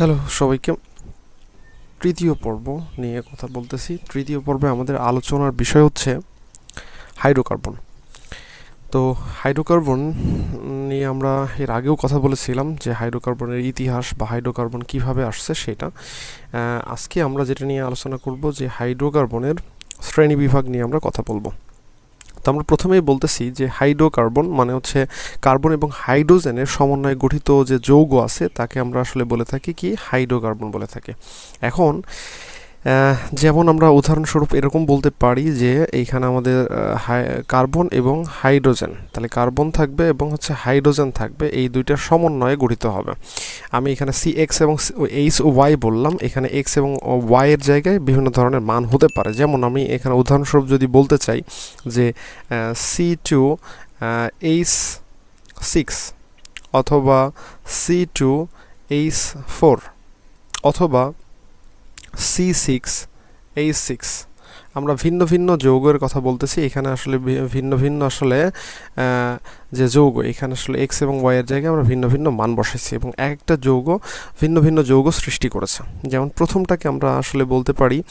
Hello সবাইকে। তৃতীয় পর্ব নিয়ে কথা বলতেছি। তৃতীয় পর্বে আমাদের আলোচনার বিষয় হচ্ছে হাইড্রোকার্বন তো হাইড্রোকার্বন নিয়ে আমরা এর আগেও কথা বলেছিলাম যে হাইড্রোকার্বনের ইতিহাস বা হাইড্রোকার্বন কীভাবে আসছে সেটা। আজকে আমরা যেটা নিয়ে আলোচনা করব যে হাইড্রোকার্বনের শ্রেণি বিভাগ নিয়ে আমরা কথা বলব। তো আমরা প্রথমেই বলতেছি যে হাইড্রোকার্বন মানে হচ্ছে কার্বন এবং হাইড্রোজেনের সমন্বয়ে গঠিত যে যৌগ আছে, তাকে আমরা আসলে বলে থাকি কি? হাইড্রোকার্বন বলে থাকি। এখন যেমন আমরা উদাহরণস্বরূপ এরকম বলতে পারি যে এইখানে আমাদের কার্বন এবং হাইড্রোজেন। তাহলে কার্বন থাকবে এবং হচ্ছে হাইড্রোজেন থাকবে। এই দুইটার সমন্বয়ে গঠিত হবে। আমি এখানে সি এক্স এবং এইচ ওয়াই বললাম। এখানে এক্স এবং ওয়াই এর জায়গায় বিভিন্ন ধরনের মান হতে পারে। যেমন আমি এখানে উদাহরণস্বরূপ যদি বলতে চাই যে সি টু এইচ সিক্স অথবা সি টু এইচ ফোর অথবা সি সিক্স এইচ সিক্স আমরা ভিন্ন ভিন্ন যৌগের কথা বলতেছি এখানে আসলে ভিন্ন ভিন্ন আসলে যে যৌগ এখানে আসলে এক্স এবং ওয়াইয়ের জায়গায় আমরা ভিন্ন ভিন্ন মান বসাইছি এবং এক একটা যৌগ ভিন্ন ভিন্ন যৌগ সৃষ্টি করেছে। যেমন প্রথমটাকে আমরা আসলে বলতে পারি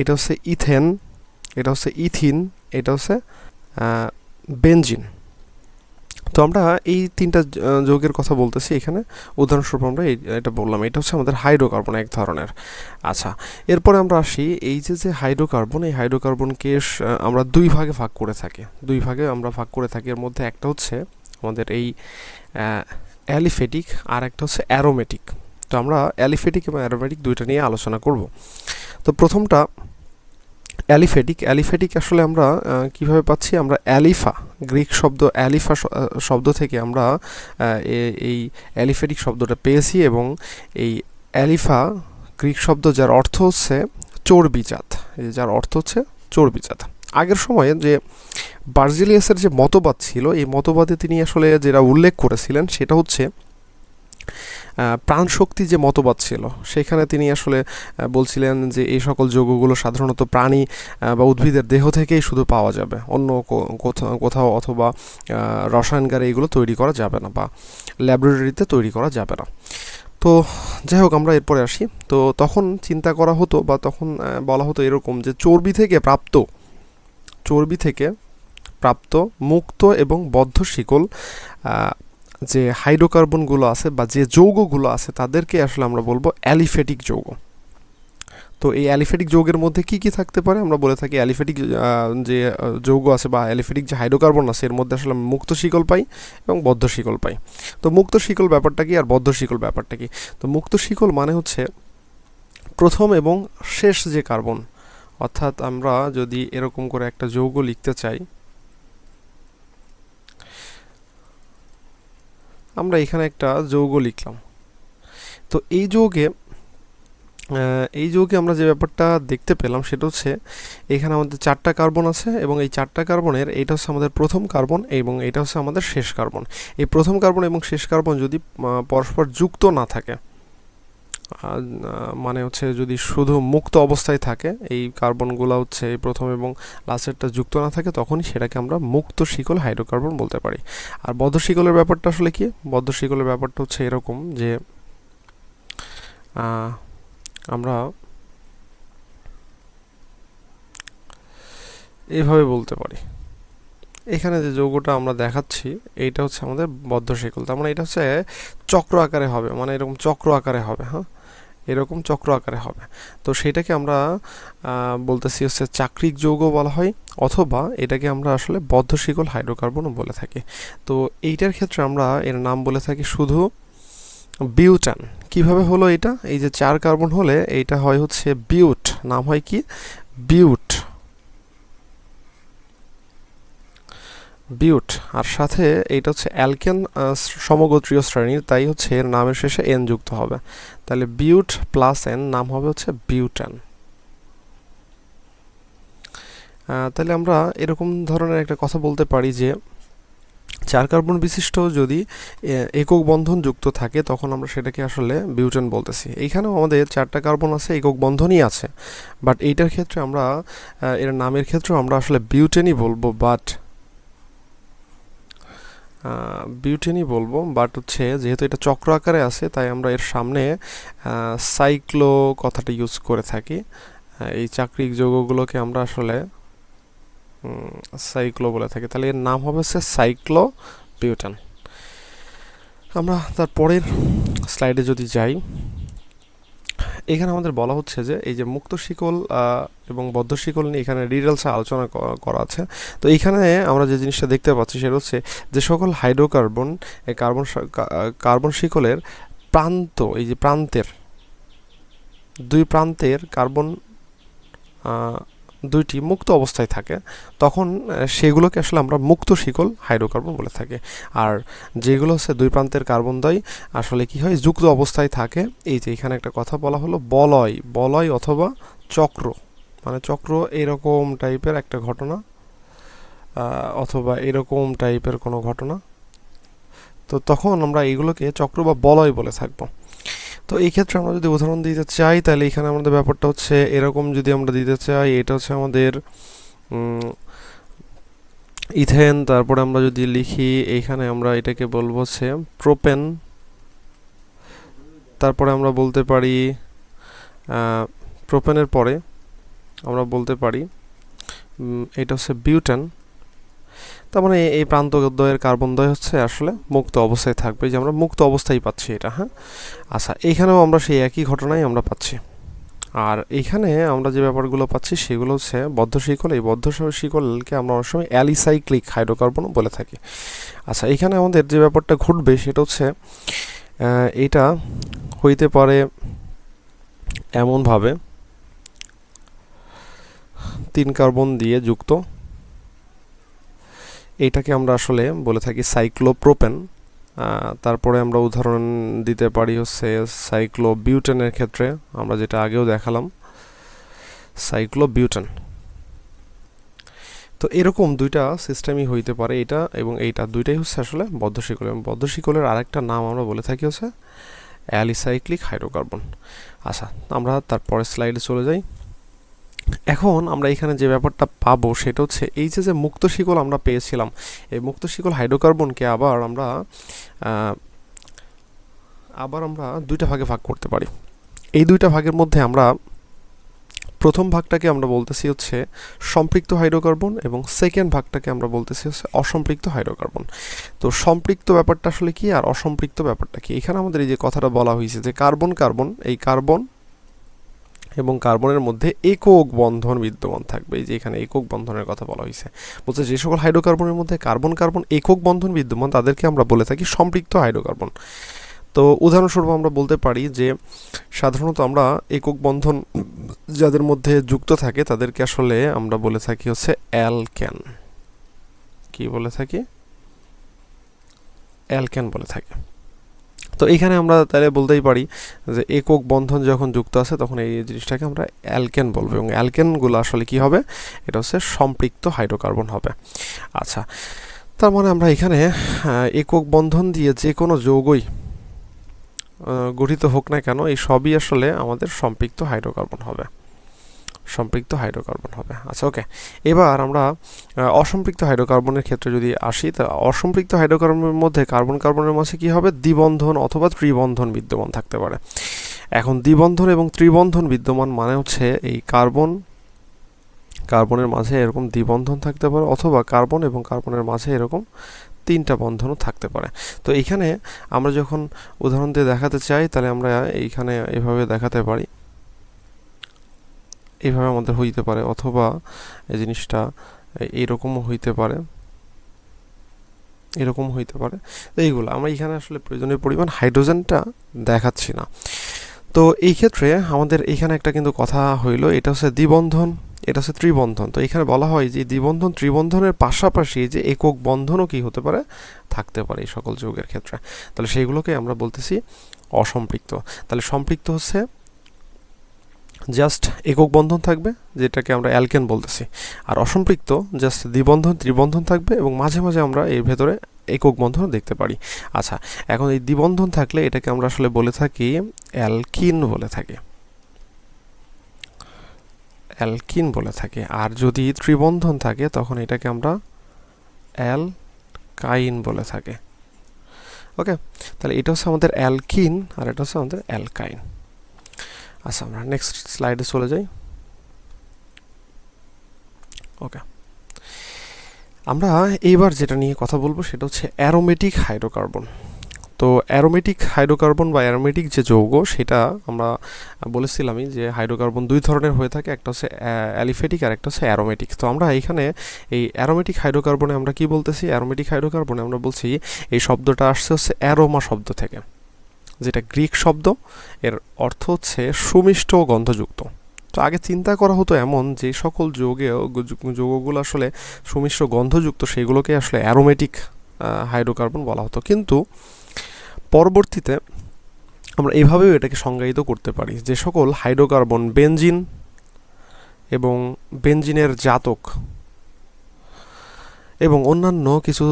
এটা হচ্ছে ইথেন এটা হচ্ছে ইথিন এটা হচ্ছে আহ, বেনজিন। তো আমরা এই তিনটা যৌগের কথা বলতেছি এখানে। উদাহরণস্বরূপ আমরা এটা বললাম, এটা হচ্ছে আমাদের হাইড্রোকার্বন এক ধরনের। আচ্ছা এরপরে আমরা আসি এই যে যে হাইড্রোকার্বন, এই হাইড্রোকার্বনকে আমরা দুই ভাগে ভাগ করে থাকি। দুই ভাগে আমরা ভাগ করে থাকি, এর মধ্যে একটা হচ্ছে আমাদের এই অ্যালিফেটিক আর একটা হচ্ছে অ্যারোমেটিক। তো আমরা অ্যালিফেটিক এবং অ্যারোমেটিক দুইটা নিয়ে আলোচনা করব। তো প্রথমটা অ্যালিফেটিক। অ্যালিফেটিক আসলে আমরা কীভাবে পাচ্ছি? আমরা অ্যালিফা, গ্রিক শব্দ অ্যালিফা শব্দ থেকে আমরা এই অ্যালিফেটিক শব্দটা পেয়েছি এবং এই অ্যালিফা, গ্রিক শব্দ যার অর্থ হচ্ছে চর্বিজাত। যার অর্থ হচ্ছে চর্বিজাত। আগের সময়ে যে বার্জিলিয়াসের যে মতবাদ ছিল, এই মতবাদে তিনি আসলে যেটা উল্লেখ করেছিলেন সেটা হচ্ছে প্রাণশক্তি যে মতবাদ ছিল, সেখানে তিনি আসলে বলছিলেন যে এই সকল যৌগগুলো সাধারণত প্রাণী বা উদ্ভিদের দেহ থেকেই শুধু পাওয়া যাবে। অন্য কোথাও অথবা রসায়নগারে এগুলো তৈরি করা যাবে না বা ল্যাবরেটরিতে তৈরি করা যাবে না। তো যাই হোক, আমরা এরপরে আসি। তো তখন চিন্তা করা হতো বা তখন বলা হতো এরকম যে চর্বি থেকে প্রাপ্ত, চর্বি থেকে প্রাপ্ত মুক্ত এবং বদ্ধ শিকল যে হাইড্রোকার্বনগুলো আছে বা যে যৌগগুলো আছে, তাদেরকে আসলে আমরা বলব অ্যালিফেটিক যৌগ। তো এই অ্যালিফেটিক যৌগের মধ্যে কি কি থাকতে পারে? আমরা বলে থাকি অ্যালিফেটিক যে যৌগ আছে বা অ্যালিফেটিক যে হাইড্রোকার্বন আছে, এর মধ্যে আসলে মুক্ত শিকল পাই এবং বদ্ধ শিকল পাই। তো মুক্ত শিকল ব্যাপারটা কি আর বদ্ধ শিকল ব্যাপারটা কি? তো মুক্ত শিকল মানে হচ্ছে প্রথম এবং শেষ যে কার্বন, অর্থাৎ আমরা যদি এরকম করে একটা যৌগ লিখতে চাই আমরা এখানে একটা যৌগ লিখলাম। তো এই যৌগে এই যৌগে আমরা যে ব্যাপারটা দেখতে পেলাম সেটা হচ্ছে, এখানে আমাদের চারটা কার্বন আছে এবং এই চারটা কার্বনের এইটা হচ্ছে আমাদের প্রথম কার্বন এবং এটা হচ্ছে আমাদের শেষ কার্বন। এই প্রথম কার্বন এবং শেষ কার্বন যদি পরস্পর যুক্ত না থাকে মানে হচ্ছে যদি শুধু মুক্ত অবস্থায় থাকে, এই কার্বনগুলো হচ্ছে প্রথম এবং লাস্টেরটা যুক্ত না থাকে, তখনই সেটাকে আমরা মুক্ত শিকল হাইড্রোকার্বন বলতে পারি। আর বদ্ধ শিকলের ব্যাপারটা আসলে কি? বদ্ধ শিকলের ব্যাপারটা হচ্ছে এরকম যে আমরা এইভাবে বলতে পারি। এখানে যে যৌগটা আমরা দেখাচ্ছি, এইটা হচ্ছে আমাদের বদ্ধ শিকল। তার মানে এটা হচ্ছে চক্র আকারে হবে মানে এরকম চক্র আকারে হবে হ্যাঁ? এরকম চক্র আকারে হবে। তো সেটাকে আমরা বলতেছি হচ্ছে চাকরিক যৌগ বলা হয়, অথবা এটাকে আমরা আসলে বদ্ধ শিকল হাইড্রোকার্বনও বলে থাকি। তো এইটার ক্ষেত্রে আমরা এর নাম বলে থাকি শুধু বিউটান। কীভাবে হলো এটা? এই যে চার কার্বন হলে এইটা হয় হচ্ছে বিউট। নাম হয় কি? বিউট। বিউট। আর সাথে এইটা হচ্ছে অ্যালকেন সমগোত্রীয় শ্রেণির, তাই হচ্ছে এর নামের শেষে এন যুক্ত হবে। তাহলে বিউট প্লাস এন নাম হবে হচ্ছে বিউটান। তাহলে আমরা এরকম ধরনের একটা কথা বলতে পারি যে, চার কার্বন বিশিষ্ট যদি একক বন্ধন যুক্ত থাকে, তখন আমরা সেটাকে আসলে বিউটেন বলতেছি। এইখানেও আমাদের চারটা কার্বন আছে, একক বন্ধনই আছে। বাট এইটার ক্ষেত্রে আমরা এর নামের ক্ষেত্রেও আমরা আসলে বিউটেনই বলব, বাট বিউটেনই বলব বাট হচ্ছে যেহেতু এটা চক্র আকারে আছে, তাই আমরা এর সামনে সাইক্লো কথাটা ইউজ করে থাকি। এই চাকরিক যৌগগুলোকে আমরা আসলে সাইক্লো বলে থাকি। তাহলে এর নাম হবে হচ্ছে সাইক্লো বিউটেন আমরা তারপরের স্লাইডে যদি যাই এখানে আমাদের বলা হচ্ছে যে এই যে মুক্ত শিকল এবং বদ্ধ শিকল নিয়ে এখানে ডিটেলসে আলোচনা করা আছে। তো এখানে আমরা যে জিনিসটা দেখতে পাচ্ছি সেটা হচ্ছে যে সকল হাইড্রোকার্বন কার্বন কার্বন শিকলের প্রান্ত, এই যে প্রান্তের, দুই প্রান্তের কার্বন দুইটি মুক্ত অবস্থায় থাকে, তখন সেগুলোকে আসলে আমরা মুক্ত শিকল হাইড্রোকার্বন বলে থাকি। আর যেগুলো হচ্ছে দুই প্রান্তের কার্বন দ্বয়, আসলে কি হয়? যুক্ত অবস্থায় থাকে। এই যে এখানে একটা কথা বলা হলো, বলয় বলয় অথবা চক্র। মানে চক্র এরকম টাইপের একটা ঘটনা অথবা এরকম টাইপের কোনো ঘটনা। তো তখন আমরা এইগুলোকে চক্র বা বলয় বলে থাকব। তো এই ক্ষেত্রে আমরা যদি উদাহরণ দিতে চাই, তাহলে এখানে আমাদের ব্যাপারটা হচ্ছে এরকম যদি আমরা দিতে চাই, এটা হচ্ছে আমাদের ইথেন, তারপরে আমরা যদি লিখি এইখানে আমরা এটাকে বলব হচ্ছে প্রোপেন, তারপরে আমরা বলতে পারি প্রোপেনের পরে আমরা বলতে পারি এটা হচ্ছে বিউটেন তার মানে এই- প্রান্তদ্বয়ের কার্বন দ্বয় হচ্ছে আসলে মুক্ত অবস্থায় থাকবে, যে আমরা মুক্ত অবস্থায় পাচ্ছি এটা হ্যাঁ? আচ্ছা এইখানেও আমরা সেই একই ঘটনাই আমরা পাচ্ছি। আর এইখানে আমরা যে ব্যাপারগুলো পাচ্ছি সেগুলো হচ্ছে বদ্ধ শিকল, এই বদ্ধ শিকলকে আমরা অনেক সময় অ্যালিসাইক্লিক হাইড্রোকার্বনও বলে থাকি। আচ্ছা এখানে আমাদের যে ব্যাপারটা ঘটবে সেটা হচ্ছে এটা হইতে পারে এমনভাবে, তিন কার্বন দিয়ে যুক্ত এইটাকে আমরা আসলে বলে থাকি সাইক্লোপ্রোপেন। তারপরে আমরা উদাহরণ দিতে পারি হচ্ছে সাইক্লোবিউটেনের ক্ষেত্রে, আমরা যেটা আগেও দেখালাম, সাইক্লোবিউটেন। তো এরকম দুইটা সিস্টেমই হইতে পারে এটা এবং এইটা। দুইটাই হচ্ছে আসলে বদ্ধশিকল এবং বদ্ধশিকলের আরেকটা নাম আমরা বলে থাকি হচ্ছে অ্যালিসাইক্লিক হাইড্রোকার্বন। আচ্ছা আমরা তারপরের স্লাইডে চলে যাই। এখন আমরা এখানে যে ব্যাপারটা পাবো সেটা হচ্ছে এই যে যে মুক্ত শিকল আমরা পেয়েছিলাম, এই মুক্ত শিকল হাইড্রোকার্বনকে আবার আমরা আবার আমরা দুইটা ভাগে ভাগ করতে পারি। এই দুইটা ভাগের মধ্যে আমরা প্রথম ভাগটাকে আমরা বলতেছি হচ্ছে সম্পৃক্ত হাইড্রোকার্বন এবং সেকেন্ড ভাগটাকে আমরা বলতেছি হচ্ছে অসম্পৃক্ত হাইড্রোকার্বন। তো সম্পৃক্ত ব্যাপারটা আসলে কি আর অসম্পৃক্ত ব্যাপারটা কি? এখানে আমাদের এই যে কথাটা বলা হয়েছে যে কার্বন কার্বন, এই কার্বন এবং কার্বনের মধ্যে একক বন্ধন বিদ্যমান থাকবে। এই যে এখানে একক বন্ধনের কথা বলা হয়েছে। বলছে যে সকল হাইড্রোকার্বনের মধ্যে কার্বন কার্বন একক বন্ধন বিদ্যমান, তাদেরকে আমরা বলে থাকি সম্পৃক্ত হাইড্রোকার্বন। তো উদাহরণস্বরূপ আমরা বলতে পারি যে সাধারণত আমরা একক বন্ধন যাদের মধ্যে যুক্ত থাকে, তাদেরকে আসলে আমরা বলে থাকি হচ্ছে অ্যালকেন। কি বলে থাকি? অ্যালকেন বলে থাকি। তো এখানে আমরা তাহলে বলতেই পারি যে একক বন্ধন যখন যুক্ত আছে, তখন এই জিনিসটাকে আমরা অ্যালকেন বলব। এবং অ্যালকেনগুলো আসলে কি হবে? এটা হচ্ছে সম্পৃক্ত হাইড্রোকার্বন হবে। আচ্ছা তার মানে আমরা এখানে একক বন্ধন দিয়ে যে কোনো যৌগই গঠিত হোক না কেন, এই সবই আসলে আমাদের সম্পৃক্ত হাইড্রোকার্বন হবে। সম্পৃক্ত হাইড্রোকার্বন হবে। আচ্ছা ওকে এবার আমরা অসম্পৃক্ত হাইড্রোকার্বনের ক্ষেত্রে যদি আসি, তা অসম্পৃক্ত হাইড্রোকার্বনের মধ্যে কার্বন কার্বনের মাঝে কি হবে? দ্বিবন্ধন অথবা ত্রিবন্ধন বিদ্যমান থাকতে পারে। এখন দ্বিবন্ধন এবং ত্রিবন্ধন বিদ্যমান মানে হচ্ছে এই কার্বন, কার্বনের মাঝে এরকম দ্বিবন্ধন থাকতে পারে অথবা কার্বন এবং কার্বনের মাঝে এরকম তিনটা বন্ধনও থাকতে পারে। তো এইখানে আমরা যখন উদাহরণ দিয়ে দেখাতে চাই, তাহলে আমরা এইখানে এভাবে দেখাতে পারি। এইভাবে আমাদের হইতে পারে, অথবা এই জিনিসটা এইরকমও হইতে পারে। এরকম হইতে পারে। তো এইগুলো, আমরা এখানে আসলে প্রয়োজনীয় পরিমাণ হাইড্রোজেনটা দেখাচ্ছি না। তো এই ক্ষেত্রে আমাদের এখানে একটা কিন্তু কথা হইল, এটা হচ্ছে দ্বিবন্ধন, এটা হচ্ছে ত্রিবন্ধন। তো এখানে বলা হয় যে দ্বিবন্ধন, ত্রিবন্ধনের পাশাপাশি যে একক বন্ধনও কি হতে পারে, থাকতে পারে এই সকল যৌগের ক্ষেত্রে। তাহলে সেইগুলোকে আমরা বলতেছি অসম্পৃক্ত। তাহলে সম্পৃক্ত হচ্ছে জাস্ট একক বন্ধন থাকবে, যেটাকে আমরা অ্যালকেন বলতেছি। আর অসম্পৃক্ত, জাস্ট দ্বিবন্ধন, ত্রিবন্ধন থাকবে এবং মাঝে মাঝে আমরা এর ভেতরে একক বন্ধন দেখতে পারি। আচ্ছা এখন এই দ্বিবন্ধন থাকলে এটাকে আমরা আসলে বলে থাকি অ্যালকিন বলে থাকি। অ্যালকিন বলে থাকি। আর যদি ত্রিবন্ধন থাকে, তখন এটাকে আমরা অ্যাল কাইন বলে থাকে। ওকে? তাহলে এটা হচ্ছে আমাদের অ্যালকিন, আর এটা হচ্ছে আমাদের অ্যালকাইন। আচ্ছা আমরা নেক্সট স্লাইডে চলে যাই। ওকে আমরা এইবার যেটা নিয়ে কথা বলব সেটা হচ্ছে অ্যারোমেটিক হাইড্রোকার্বন তো অ্যারোমেটিক হাইড্রোকার্বন বা অ্যারোমেটিক যে যৌগ, সেটা আমরা বলেছিলামই যে হাইড্রোকার্বন দুই ধরনের হয়ে থাকে, একটা হচ্ছে অ্যালিফেটিক আর একটা হচ্ছে অ্যারোমেটিক তো আমরা এখানে এই অ্যারোমেটিক হাইড্রোকার্বনে আমরা কি বলতেছি? অ্যারোমেটিক হাইড্রোকার্বনে আমরা বলছি, এই শব্দটা আসছে হচ্ছে অ্যারোমা শব্দ থেকে। যেটা গ্রিক শব্দ, এর অর্থ হচ্ছে সুমিষ্ট গন্ধযুক্ত। তো আগে চিন্তা করা হতো এমন যে সকল যৌগে যৌগগুলো আসলে সুমিশ্র গন্ধযুক্ত, সেগুলোকে আসলে অ্যারোমেটিক হাইড্রোকার্বন বলা হতো। কিন্তু পরবর্তীতে আমরা এভাবেও এটাকে সংজ্ঞায়িত করতে পারি যে সকল হাইড্রোকার্বন বেনজিন এবং বেনজিনের জাতক এবং অন্যান্য কিছু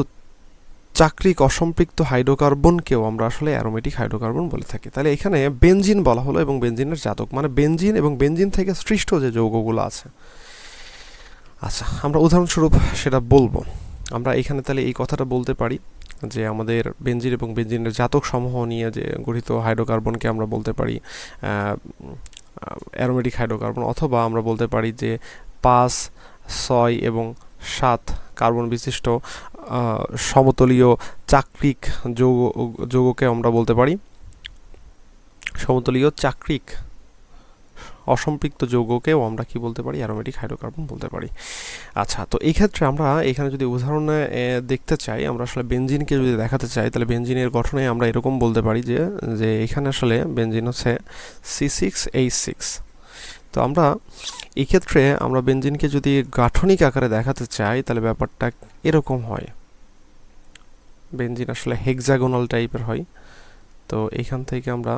চাকরিক অসম্পৃক্ত হাইড্রোকার্বনকেও আমরা আসলে অ্যারোমেটিক হাইড্রোকার্বন বলে থাকি। তাহলে এখানে বেনজিন বলা হলো এবং বেনজিনের জাতক। মানে বেনজিন এবং বেনজিন থেকে সৃষ্ট যে যৌগগুলো আছে। আচ্ছা আমরা উদাহরণস্বরূপ সেটা বলব। আমরা এখানে তাহলে এই কথাটা বলতে পারি যে আমাদের বেনজিন এবং বেনজিনের জাতক সমূহ নিয়ে যে গঠিত হাইড্রোকার্বনকে আমরা বলতে পারি অ্যারোমেটিক হাইড্রোকার্বন অথবা আমরা বলতে পারি যে পাঁচ, ছয় এবং সাত কার্বন বিশিষ্ট সমতলীয় চাকরিক যৌগ, যৌগকে আমরা বলতে পারি। সমতলীয় চাকরিক অসম্পৃক্ত যৌগকেও আমরা কি বলতে পারি? অ্যারোমেটিক হাইড্রোকার্বন বলতে পারি। আচ্ছা তো এই ক্ষেত্রে আমরা এখানে যদি উদাহরণে দেখতে চাই, আমরা আসলে বেনজিনকে যদি দেখাতে চাই, তাহলে বেনজিনের গঠনে আমরা এরকম বলতে পারি যে যে এখানে আসলে বেনজিন হচ্ছে সি সিক্স এইচ সিক্স তো আমরা এই ক্ষেত্রে আমরা বেঞ্জিনকে যদি গাঠনিক আকারে দেখাতে চাই, তাহলে ব্যাপারটা এরকম হয়। বেঞ্জিন আসলে হেক্সাগোনাল টাইপের হয়। তো এখান থেকে আমরা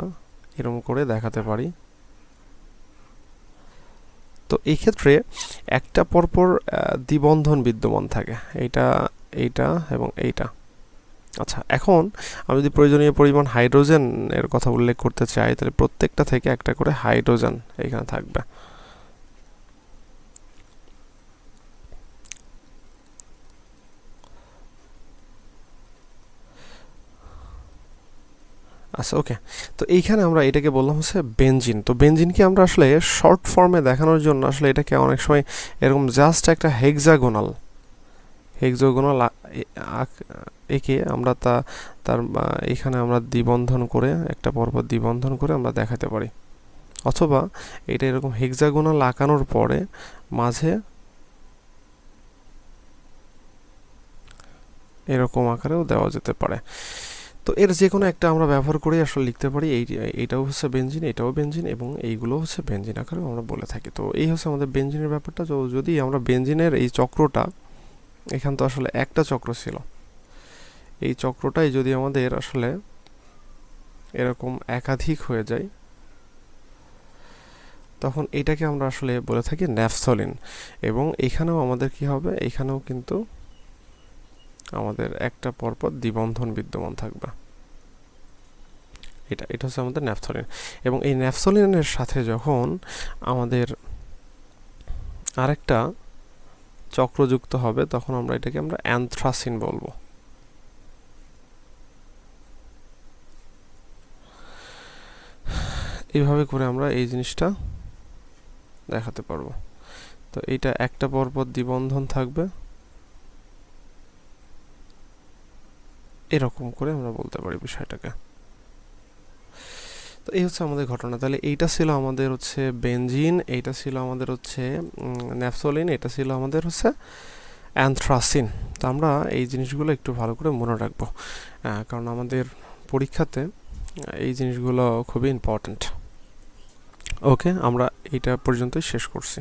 এরকম করে দেখাতে পারি। তো এই ক্ষেত্রে একটা পরপর দ্বিবন্ধন বিদ্যমান থাকে। এইটা এইটা এবং এইটা। আচ্ছা এখন আমি যদি প্রয়োজনীয় পরিমাণ হাইড্রোজেন এর কথা উল্লেখ করতে চাই, তাহলে প্রত্যেকটা থেকে একটা করে হাইড্রোজেন এখানে থাকবে। আচ্ছা ওকে তো এইখানে আমরা এটাকে বললাম হচ্ছে বেঞ্জিন তো বেঞ্জিনকে আমরা আসলে শর্ট ফর্মে দেখানোর জন্য আসলে এটাকে অনেক সময় এরকম জাস্ট একটা হেক্সাগোনাল হেক্সাগোনাল একে আমরা তা, তার এখানে আমরা দ্বিবন্ধন করে, একটা পরপর দ্বিবন্ধন করে আমরা দেখাতে পারি। অথবা এটা এরকম হেক্সাগোনাল আঁকানোর পরে মাঝে এরকম আকারেও দেওয়া যেতে পারে। তো এর যে কোনো একটা আমরা ব্যবহার করে আসলে লিখতে পারি, এই এইটাও হচ্ছে বেঞ্জিন এটাও বেঞ্জিন এবং এইগুলো হচ্ছে বেঞ্জিন আকারেও আমরা বলে থাকি। তো এই হচ্ছে আমাদের বেঞ্জিনের ব্যাপারটা। যদি আমরা বেঞ্জিনের এই চক্রটা এখান তো আসলে একটা চক্র ছিল। এই চক্রটাই যদি আমাদের আসলে এরকম একাধিক হয়ে যায়, তখন এটাকে আমরা আসলে বলে থাকি ন্যাফসলিন এবং এখানেও আমাদের কি হবে? এখানেও কিন্তু আমাদের একটা পরপর দ্বিবন্ধন বিদ্যমান থাকবে। এটা এটা হচ্ছে আমাদের ন্যাফথলিন এবং এই ন্যাফথলিনের সাথে যখন আমাদের আরেকটা চক্রযুক্ত হবে, তখন আমরা এটাকে আমরা অ্যান্থ্রাসিন বলব। এইভাবে করে আমরা এই জিনিসটা দেখাতে পারব। তো এইটা একটা পরপর দ্বিবন্ধন থাকবে। এরকম করে আমরা বলতে পারি বিষয়টাকে। তো এই হচ্ছে আমাদের ঘটনা। তাহলে এইটা ছিল আমাদের হচ্ছে বেনজিন, এইটা ছিল আমাদের হচ্ছে ন্যাপসোলিন, এটা ছিল আমাদের হচ্ছে অ্যান্থ্রাসিন। তো আমরা এই জিনিসগুলো একটু ভালো করে মনে রাখব কারণ আমাদের পরীক্ষাতে এই জিনিসগুলো খুবই ইম্পর্ট্যান্ট ওকে আমরা এইটা পর্যন্তই শেষ করছি।